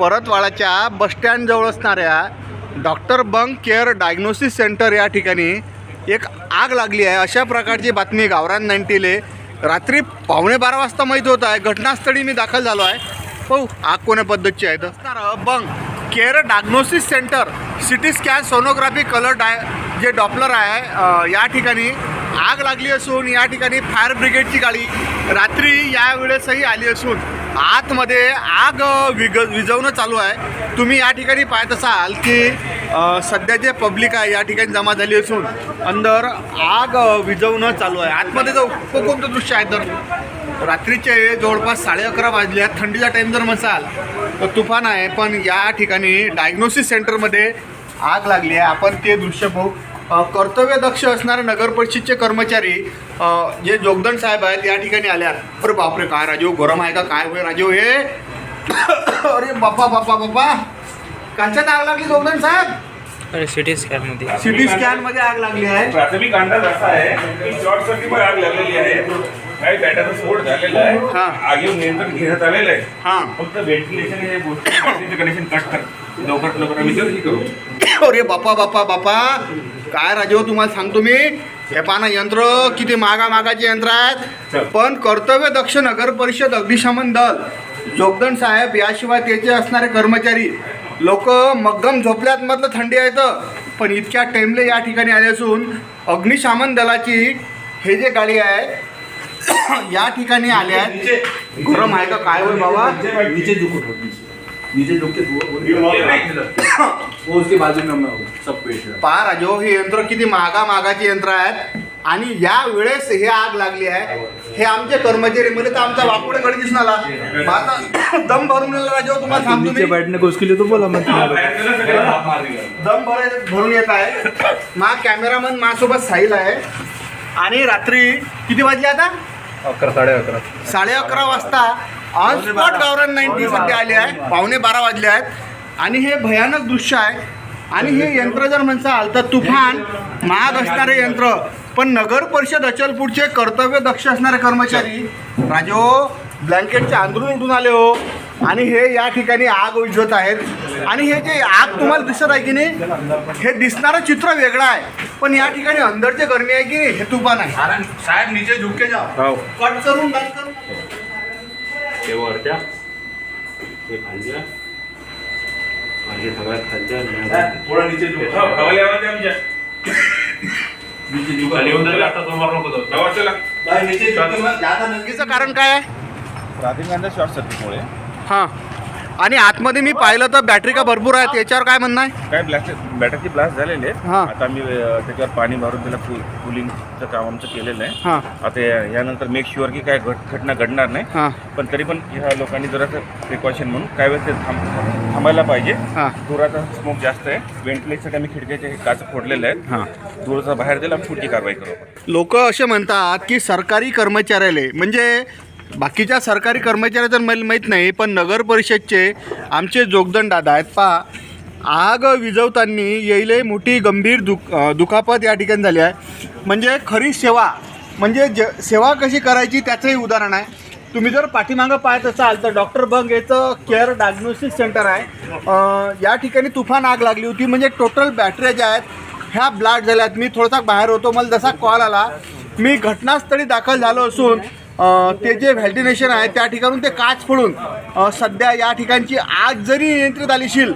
परतवाडाच्या बसस्टँडजवळ असणाऱ्या doctor bunk care diagnosis centre या ठिकाणी एक आग लागली आहे. अशा प्रकारची बातमी गावरान नाईन्टीले रात्री पावणे बारा वाजता माहीत होत आहे. घटनास्थळी मी दाखल झालो आहे. हो आग कोण्या पद्धतीची आहे? तर bunk care diagnosis centre CT scan sonography colour डाय जे डॉपलर आहे या ठिकाणी आग लागली असून या ठिकाणी फायर ब्रिगेडची गाडी रात्री यावेळेसही आली असून आतमध्ये आग विग विझवणं चालू आहे. तुम्ही या ठिकाणी पाहत असाल की सध्या जे पब्लिक आहे या ठिकाणी जमा झाली असून अंदर आग विजवणं विझवणं चालू आहे. आतमध्ये जर उपकोणतं दृश्य आहे. तर रात्रीचे जवळपास साडे अकरा वाजले आहेत. थंडीचा टाईम जर म्हणसाल तर तुफान आहे. पण या ठिकाणी डायग्नोसिस सेंटरमध्ये आग लागली आहे. आपण ते दृश्य पाहू कर्तव्यदक्ष असणारे नगर परिषदचे कर्मचारी जे जोगदंड साहेब आहेत या ठिकाणी आल्यात अरे बापरे काय राजीव गरम आहे का? काय होय राजीव हे? अरे बापा बापा बापा. काच्यात आग लागली जोगदंड साहेब? अरे सिटी स्कॅनमध्ये. सिटी स्कॅनमध्ये आग लागली आहे. प्राथमिक अंदाज असा आहे की शॉर्ट सर्किटमुळे आग लागलेली आहे. काही बॅटरचा स्फोट झालेला हा. आहे आगीवर नियंत्रण घेण्यात आलेलं आहे. हां. फक्त व्हेंटिलेशन हे गोष्टी कनेक्शन कट कर. लवकरात लवकर आम्ही जल्दी करू. अरे बापा बापा बापा. काय राजीव तुम्हाला सांगतो मी हे पाना यंत्र किती मागा मागाचे यंत्र आहेत. पण कर्तव्य दक्ष नगर परिषद अग्निशमन दल जोगदंड साहेब याशिवाय त्याचे असणारे कर्मचारी लोक मग्गम झोपल्यात मधलं थंडी आहे तर पण इतक्या टाईमले या ठिकाणी आले असून अग्निशमन दलाची हे जे गाडी आहे या ठिकाणी आले आहेत. गरम आहे का काय होय बाबा? नीचे झुको के वो- उसके बाजू में मैं सब पेश है। पहा राजो हे यंत्र किती महागा महागाची यंत्र आहेत. आणि या वेळेस हे आग लागली आहे. हे आमचे कर्मचारी मध्ये तर आमचा वाकुडे कडे दिसून आला मग दम भरून आला राजो तुम्हाला सांगतो नीचे मी. बैठने को उसके लिए तो बोला मैं तुम्हारे बाहेर गेलं सगळं हात मार दिला. दम भर भरून येत आहे. मा कॅमेरामन माझ्यासोबत साहिल आहे. आणि रात्री किती वाजले आता? अकरा साढ़े अकरा. साडे अकरा वाजता ऑन स्पॉट गावरान नाईन्टी सध्या आले आहे. पावणे बारा वाजले आहेत. आणि हे भयानक दृश्य आहे. आणि हे यंत्र जर म्हणसाल तर तुफान महाग असणारे यंत्र. पण नगर परिषद अचलपूरचे कर्तव्य दक्ष असणारे कर्मचारी. राजो ब्लँकेटचे अंदरून उठून आले हो. आणि हे या ठिकाणी आग विझवत आहेत. आणि हे जे आग तुम्हाला दिसत आहे की नाही हे दिसणारं चित्र वेगळं आहे. पण या ठिकाणी अंदरचे गरमी आहे की नाही हे तुफान आहे. साहेब नीचे झुके जाओ. कट करून बंद करून. ते वरच्या ते खालच्या सगळ्यात खालच्या नीचे हो, कारण काय आहे? अंदाज शॉर्ट सर्किटमुळे. हां. आणि आतमध्ये मी पाहिलं तर बॅटरी का भरपूर आहे त्याच्यावर काय म्हणणं आहे? काय ब्लॅस्ट बॅटरीची ब्लास्ट झालेली आहे हां. आता आम्ही अ, त्याच्यावर पाणी भरून त्याला कू कुलिंगचं काम आमचं केलेलं आहे. हां. आता या- यानंतर मेक शुअर की काय घट घटना घडणार नाही. हां. पण तरी पण ह्या लोकांनी जरासं प्रिकॉशन म्हणून काय वेळेस ते थांब थांबायला पाहिजे. हां. धुराचा स्मोक जास्त आहे. व्हेंटिलेशनसाठी आम्ही खिडक्याचे काच फोडलेले आहेत. हां. धुराचा बाहेर दिला आम्ही पुढची कारवाई करू आपण. लोक असे म्हणतात की सरकारी कर्मचाऱ्याले म्हणजे बाकीच्या सरकारी कर्मचाऱ्या तर मला माहीत नाही पण नगर परिषदचे आमचे जोगदंड दादा आहेत. पहा आग विजवताना येईले मोठी गंभीर दुख दुखापत या ठिकाणी झाली आहे. म्हणजे खरी सेवा म्हणजे ज सेवा कशी करायची त्याचंही उदाहरण आहे. तुम्ही जर पाठीमागं पाहत असाल तर डॉक्टर बंग याचं केअर डायग्नोसिस सेंटर आहे. या ठिकाणी तुफान आग लागली होती म्हणजे टोटल बॅटऱ्या ज्या आहेत ह्या ब्लास्ट आहेत मी थोडासा बाहेर होतो मला जसा कॉल आला मी घटनास्थळी दाखल झालो असून ते जे व्हॅल्टिनेशन आहे त्या ठिकाणून ते काच फोडून सध्या या ठिकाणची आग जरी नियंत्रित आलीशील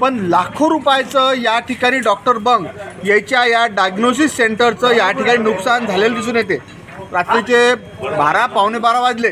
पण लाखो रुपयाचं या ठिकाणी डॉक्टर बंग याच्या या डायग्नोसिस सेंटरचं या ठिकाणी नुकसान झालेलं दिसून येते. रात्रीचे बारा पावणे बारा वाजले.